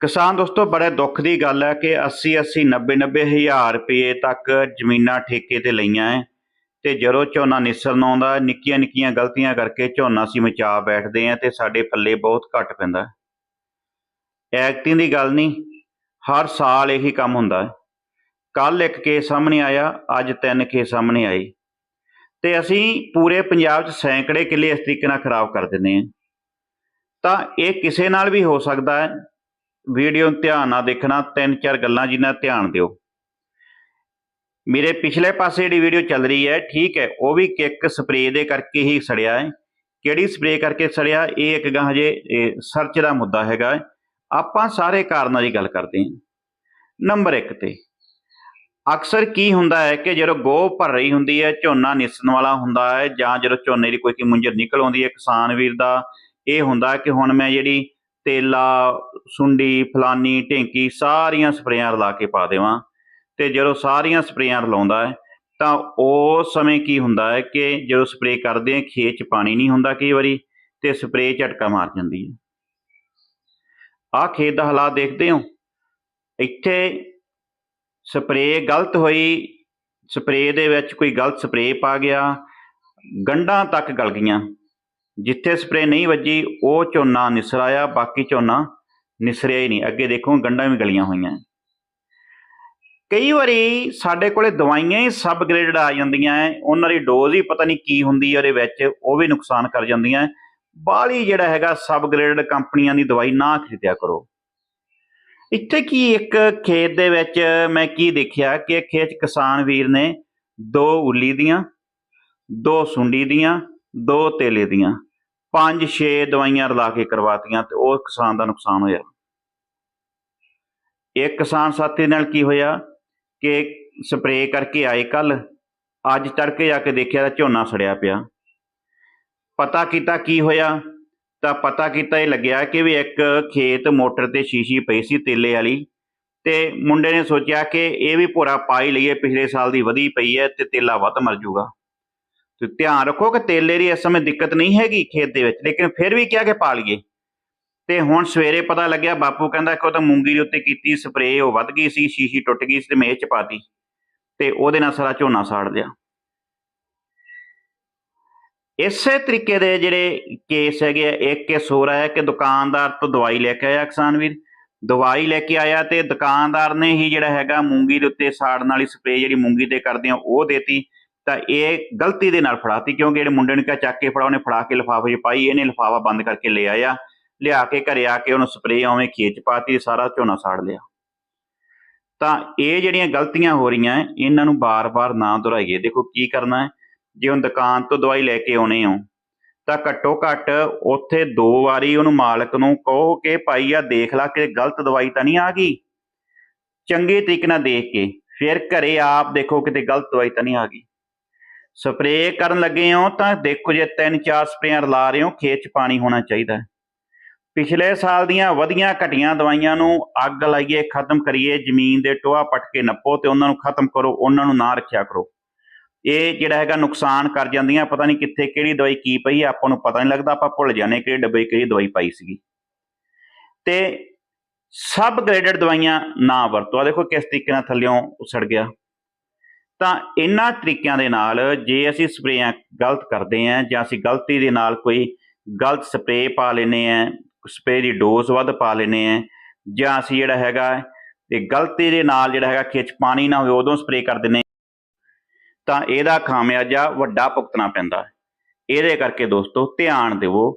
ਕਿਸਾਨ ਦੋਸਤੋ, ਬੜੇ ਦੁੱਖ ਦੀ ਗੱਲ ਹੈ ਕਿ 80 80 90 90 ਹਜ਼ਾਰ ਰੁਪਏ ਤੱਕ ਜ਼ਮੀਨਾਂ ਠੇਕੇ ਤੇ ਲਈਆਂ ਹੈ ਤੇ ਜਦੋਂ ਝੋਨਾ ਨਿਸਰਨ ਆਉਂਦਾ, ਨਿੱਕੀਆਂ ਨਿੱਕੀਆਂ ਗਲਤੀਆਂ ਕਰਕੇ ਝੋਨਾ ਅਸੀਂ ਮਚਾ ਬੈਠਦੇ ਆ ਤੇ ਸਾਡੇ ਪੱਲੇ ਬਹੁਤ ਘੱਟ ਪੈਂਦਾ ਹੈ। ਐਕਟਿੰਗ ਦੀ ਗੱਲ ਨਹੀਂ, ਹਰ ਸਾਲ ਇਹੀ ਕੰਮ ਹੁੰਦਾ ਹੈ। ਕੱਲ ਇੱਕ ਕੇਸ ਸਾਹਮਣੇ ਆਇਆ, ਅੱਜ ਤਿੰਨ ਕੇਸ ਸਾਹਮਣੇ ਆਏ। ਤੇ ਅਸੀਂ ਪੂਰੇ ਪੰਜਾਬ 'ਚ ਸੈਂਕੜੇ ਕਿੱਲੇ ਇਸ ਤਰੀਕੇ ਨਾਲ ਖਰਾਬ ਕਰ ਦਿੰਦੇ ਹਾਂ। ਤਾਂ ਇਹ ਕਿਸੇ ਨਾਲ ਵੀ ਹੋ ਸਕਦਾ ਹੈ ਵੀਡੀਓ ਨੂੰ ਧਿਆਨ ਨਾਲ ਦੇਖਣਾ, ਤਿੰਨ ਚਾਰ ਗੱਲਾਂ ਜਿਨ੍ਹਾਂ ਧਿਆਨ ਦਿਓ। ਮੇਰੇ ਪਿਛਲੇ ਪਾਸੇ ਜਿਹੜੀ ਵੀਡੀਓ ਚੱਲ ਰਹੀ ਹੈ, ਠੀਕ ਹੈ, ਉਹ ਵੀ ਕਿੱਕ ਸਪਰੇਅ ਦੇ ਕਰਕੇ ਹੀ ਸੜਿਆ ਹੈ। ਕਿਹੜੀ ਸਪਰੇਅ ਕਰਕੇ ਸੜਿਆ, ਇਹ ਇੱਕ ਗਾਂ ਹਜੇ ਸਰਚ ਦਾ ਮੁੱਦਾ ਹੈਗਾ ਆਪਾਂ ਸਾਰੇ ਕਾਰਨਾਂ ਦੀ ਗੱਲ ਕਰਦੇ ਹਾਂ। ਨੰਬਰ 1 ਤੇ, ਅਕਸਰ ਕੀ ਹੁੰਦਾ ਹੈ ਕਿ ਜਦੋਂ ਗੋਹ ਭਰ ਰਹੀ ਹੁੰਦੀ ਹੈ, ਝੋਨਾ ਨਿਸਣ ਵਾਲਾ ਹੁੰਦਾ ਹੈ, ਜਾਂ ਜਦੋਂ ਝੋਨੇ ਦੀ ਕੋਈ ਮੁੰਜਰ ਨਿਕਲ ਆਉਂਦੀ ਹੈ, ਕਿਸਾਨ ਵੀਰ ਦਾ ਇਹ ਹੁੰਦਾ ਕਿ ਹੁਣ ਮੈਂ ਜਿਹੜੀ ਤੇਲਾ, ਸੁੰਡੀ, ਫਲਾਨੀ, ਢੇਂਕੀ ਸਾਰੀਆਂ ਸਪਰੇਆਂ ਰਲਾ ਕੇ ਪਾ ਦੇਵਾਂ ਤੇ ਜਦੋਂ ਸਾਰੀਆਂ ਸਪਰੇਆਂ ਰਲਾਉਂਦਾ ਹੈ ਤਾਂ ਉਸ ਸਮੇਂ ਕੀ ਹੁੰਦਾ ਹੈ ਕਿ ਜਦੋਂ ਸਪਰੇਅ ਕਰਦੇ ਆ ਖੇਤ 'ਚ ਪਾਣੀ ਨਹੀਂ ਹੁੰਦਾ ਕਈ ਵਾਰੀ ਤੇ ਸਪਰੇਅ ਝਟਕਾ ਮਾਰ ਜਾਂਦੀ ਹੈ। ਆਹ ਖੇਤ ਦਾ ਹਾਲਾਤ ਦੇਖਦੇ ਹੋ। ਇੱਥੇ ਸਪਰੇਅ ਗਲਤ ਹੋਈ, ਸਪਰੇਅ ਦੇ ਵਿੱਚ ਕੋਈ ਗਲਤ ਸਪਰੇਅ ਪਾ ਗਿਆ, ਗੰਢਾਂ ਤੱਕ ਗਲ ਗਈਆਂ। ਜਿੱਥੇ ਸਪਰੇਅ ਨਹੀਂ ਵੱਜੀ, ਉਹ ਝੋਨਾ ਨਿਸਰ ਆਇਆ ਬਾਕੀ ਝੋਨਾ ਨਿਸਰਿਆ ਹੀ ਨਹੀਂ। ਅੱਗੇ ਦੇਖੋ, ਗੰਢਾਂ ਵੀ ਗਲੀਆਂ ਹੋਈਆਂ। ਕਈ ਵਾਰੀ ਸਾਡੇ ਕੋਲੇ ਦਵਾਈਆਂ ਹੀ ਸਬ ਗ੍ਰੇਡਡ ਆ ਜਾਂਦੀਆਂ ਹੈ ਉਹਨਾਂ ਦੀ ਡੋਜ਼ ਹੀ ਪਤਾ ਨਹੀਂ ਕੀ ਹੁੰਦੀ ਹੈ ਉਹਦੇ ਵਿੱਚ ਉਹ ਵੀ ਨੁਕਸਾਨ ਕਰ ਜਾਂਦੀਆਂ ਬਾਹਲੀ ਜਿਹੜਾ ਹੈਗਾ ਸਬ ਗ੍ਰੇਡਡ ਕੰਪਨੀਆਂ ਦੀ ਦਵਾਈ ਨਾ ਖਰੀਦਿਆ ਕਰੋ। ਇੱਥੇ ਕੀ ਇੱਕ ਖੇਤ ਦੇ ਵਿੱਚ ਮੈਂ ਕੀ ਦੇਖਿਆ ਕਿ ਖੇਤ ਕਿਸਾਨ ਵੀਰ ਨੇ ਦੋ ਉੱਲੀ ਦੀਆਂ, ਦੋ ਸੁੰਡੀ ਦੀਆਂ, ਦੋ ਤੇਲੇ ਦੀਆਂ। ਪੰਜ ਛੇ ਦਵਾਈਆਂ ਰਲਾ ਕੇ ਕਰਵਾਤੀਆਂ ਤੇ ਉਹ ਕਿਸਾਨ ਦਾ ਨੁਕਸਾਨ ਹੋਇਆ। ਇੱਕ ਕਿਸਾਨ ਸਾਥੀ ਨਾਲ ਕੀ ਹੋਇਆ ਕਿ ਸਪਰੇਅ ਕਰਕੇ ਆਏ ਕੱਲ ਅੱਜ ਤੜਕੇ ਜਾ ਕੇ ਦੇਖਿਆ ਤਾਂ ਝੋਨਾ ਸੜਿਆ ਪਿਆ। ਪਤਾ ਕੀਤਾ ਕੀ ਹੋਇਆ, ਤਾਂ ਪਤਾ ਕੀਤਾ ਇਹ ਲੱਗਿਆ ਕਿ ਵੀ ਇੱਕ ਖੇਤ ਮੋਟਰ ਤੇ ਸ਼ੀਸ਼ੀ ਪਈ ਸੀ ਤੇਲੇ ਵਾਲੀ ਤੇ ਮੁੰਡੇ ਨੇ ਸੋਚਿਆ ਕਿ ਇਹ ਵੀ ਭੋਰਾ ਪਾਈ ਲਈਏ, ਪਿਛਲੇ ਸਾਲ ਦੀ ਵਧੀ ਪਈ ਹੈ ਤੇ ਤੇਲਾ ਵੱਧ ਮਰ ਜਾਊਗਾ ਤੇ ਧਿਆਨ ਰੱਖੋ ਕਿ ਤੇਲੇ ਦੀ ਇਸ ਸਮੇਂ ਦਿੱਕਤ ਨਹੀਂ ਹੈਗੀ ਖੇਤ ਦੇ ਵਿੱਚ, ਲੇਕਿਨ ਫਿਰ ਵੀ ਕਿਹਾ ਕਿ ਪਾ ਲਈਏ ਤੇ ਹੁਣ ਸਵੇਰੇ ਪਤਾ ਲੱਗਿਆ, ਬਾਪੂ ਕਹਿੰਦਾ ਕਿ ਉਹ ਤਾਂ ਮੂੰਗੀ ਦੇ ਉੱਤੇ ਕੀਤੀ ਸਪਰੇਅ, ਉਹ ਵੱਧ ਗਈ ਸੀ, ਸ਼ੀਸ਼ੀ ਟੁੱਟ ਗਈ ਸੀ ਤੇ ਮੇਜ਼ ਚ ਪਾਤੀ ਤੇ ਉਹਦੇ ਨਾਲ ਸਾਰਾ ਝੋਨਾ ਸਾੜ ਲਿਆ। ਇਸੇ ਤਰੀਕੇ ਦੇ ਜਿਹੜੇ ਕੇਸ ਹੈਗੇ ਆ, ਇੱਕ ਕੇਸ ਹੋ ਰਿਹਾ ਹੈ ਕਿ ਦੁਕਾਨਦਾਰ ਤੋਂ ਦਵਾਈ ਲੈ ਕੇ ਆਇਆ ਕਿਸਾਨ ਵੀਰ। ਦਵਾਈ ਲੈ ਕੇ ਆਇਆ ਤੇ ਦੁਕਾਨਦਾਰ ਨੇ ਹੀ ਜਿਹੜਾ ਹੈਗਾ ਮੂੰਗੀ ਦੇ ਉੱਤੇ ਸਾੜਨ ਵਾਲੀ ਸਪਰੇਅ ਜਿਹੜੀ ਮੂੰਗੀ ਤੇ ਕਰਦੇ ਆ, ਉਹ ਦੇਤੀ। ਤਾਂ ਇਹ ਗਲਤੀ ਦੇ ਨਾਲ ਫੜਾਤੀ, ਕਿਉਂਕਿ ਜਿਹੜੇ ਮੁੰਡੇ ਨੇ ਕਿਹਾ ਚੱਕ ਕੇ ਫੜਾ ਉਹਨੇ ਫੜਾ ਕੇ ਲਿਫਾਫੇ 'ਚ ਪਾਈ, ਇਹਨੇ ਲਿਫਾਫਾ ਬੰਦ ਕਰਕੇ ਲੈ ਆਇਆ। ਲਿਆ ਕੇ ਘਰੇ ਆ ਕੇ ਉਹਨੂੰ ਸਪਰੇਅ ਉਵੇਂ ਖੇਤ 'ਚ ਪਾਤੀ, ਸਾਰਾ ਝੋਨਾ ਸਾੜ ਲਿਆ। ਤਾਂ ਇਹ ਜਿਹੜੀਆਂ ਗਲਤੀਆਂ ਹੋ ਰਹੀਆਂ, ਇਹਨਾਂ ਨੂੰ ਬਾਰ-ਬਾਰ ਨਾ ਦੁਹਰਾਈਏ। ਦੇਖੋ ਕੀ ਕਰਨਾ ਹੈ, ਜੇ ਹੁਣ ਦੁਕਾਨ ਤੋਂ ਦਵਾਈ ਲੈ ਕੇ ਆਉਣੇ ਹੋ, ਤਾਂ ਘੱਟੋ ਘੱਟ ਉੱਥੇ ਦੋ ਵਾਰੀ ਉਹਨੂੰ ਮਾਲਕ ਨੂੰ ਕਹੋ ਕਿ ਭਾਈ ਆ ਦੇਖ ਲੈ ਕਿ ਗਲਤ ਦਵਾਈ ਤਾਂ ਨਹੀਂ ਆ ਗਈ। ਚੰਗੇ ਤਰੀਕੇ ਨਾਲ ਦੇਖ ਕੇ, ਫਿਰ ਘਰੇ ਆਪ ਦੇਖੋ ਕਿਤੇ ਗਲਤ ਦਵਾਈ ਤਾਂ ਨਹੀਂ ਆ ਗਈ। ਸਪਰੇਅ ਕਰਨ ਲੱਗੇ ਹੋ ਤਾਂ ਦੇਖੋ ਜੇ ਤਿੰਨ ਚਾਰ ਸਪਰੇਆਂ ਰਲਾ ਰਹੇ ਹੋ, ਖੇਤ 'ਚ ਪਾਣੀ ਹੋਣਾ ਚਾਹੀਦਾ ਪਿਛਲੇ ਸਾਲ ਦੀਆਂ ਵਧੀਆਂ ਘਟੀਆਂ ਦਵਾਈਆਂ ਨੂੰ ਅੱਗ ਲਾਈਏ, ਖਤਮ ਕਰੀਏ, ਜ਼ਮੀਨ ਦੇ ਟੋਆ ਪੱਟ ਕੇ ਨੱਪੋ ਤੇ ਉਹਨਾਂ ਨੂੰ ਖਤਮ ਕਰੋ, ਉਹਨਾਂ ਨੂੰ ਨਾ ਰੱਖਿਆ ਕਰੋ। ਇਹ ਜਿਹੜਾ ਹੈਗਾ ਨੁਕਸਾਨ ਕਰ ਜਾਂਦੀਆਂ, ਪਤਾ ਨਹੀਂ ਕਿੱਥੇ ਕਿਹੜੀ ਦਵਾਈ ਕੀ ਪਈ ਹੈ, ਆਪਾਂ ਨੂੰ ਪਤਾ ਨਹੀਂ ਲੱਗਦਾ, ਆਪਾਂ ਭੁੱਲ ਜਾਂਦੇ ਕਿਹੜੇ ਡੱਬੇ ਕਿਹੜੀ ਦਵਾਈ ਪਾਈ ਸੀਗੀ। ਤੇ ਸਬ ਗ੍ਰੇਡਡ ਦਵਾਈਆਂ ਨਾ ਵਰਤੋ। ਆ ਦੇਖੋ ਕਿਸ ਤਰੀਕੇ ਨਾਲ ਥੱਲਿਓਂ ਉਸੜ ਗਿਆ। ਤਾਂ ਇਹਨਾਂ ਤਰੀਕਿਆਂ ਦੇ ਨਾਲ ਜੇ ਅਸੀਂ ਸਪਰੇਆਂ ਗਲਤ ਕਰਦੇ ਆਂ ਜਾਂ ਅਸੀਂ ਗਲਤੀ ਦੇ ਨਾਲ ਕੋਈ ਗਲਤ ਸਪਰੇਅ ਪਾ ਲੈਨੇ ਆਂ ਸਪਰੇਅ ਦੀ ਡੋਜ਼ ਵੱਧ ਪਾ ਲੈਨੇ ਆਂ ਜਾਂ ਅਸੀਂ ਜਿਹੜਾ ਹੈਗਾ ਤੇ ਗਲਤੀ ਦੇ ਨਾਲ ਜਿਹੜਾ ਹੈਗਾ ਖਿੱਚ ਪਾਣੀ ਨਾ ਹੋਵੇ ਉਦੋਂ ਸਪਰੇਅ ਕਰ ਦਿੰਨੇ ਤਾਂ ਇਹਦਾ ਖਾਮਿਆਜਾ ਵੱਡਾ ਭੁਗਤਣਾ ਪੈਂਦਾ ਇਹਦੇ ਕਰਕੇ ਦੋਸਤੋ ਧਿਆਨ ਦਿਵੋ।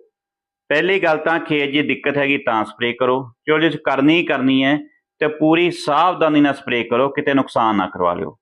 ਪਹਿਲੀ ਗੱਲ ਤਾਂ ਖੇਤ ਜੇ ਦਿੱਕਤ ਹੈਗੀ ਤਾਂ ਸਪਰੇਅ ਕਰੋ। ਚਲੋ ਜੇ ਕਰਨੀ ਹੀ ਕਰਨੀ ਹੈ ਤੇ ਪੂਰੀ ਸਾਵਧਾਨੀ ਨਾਲ ਸਪਰੇਅ ਕਰੋ, ਕਿਤੇ ਨੁਕਸਾਨ ਨਾ ਕਰਵਾ ਲਿਓ।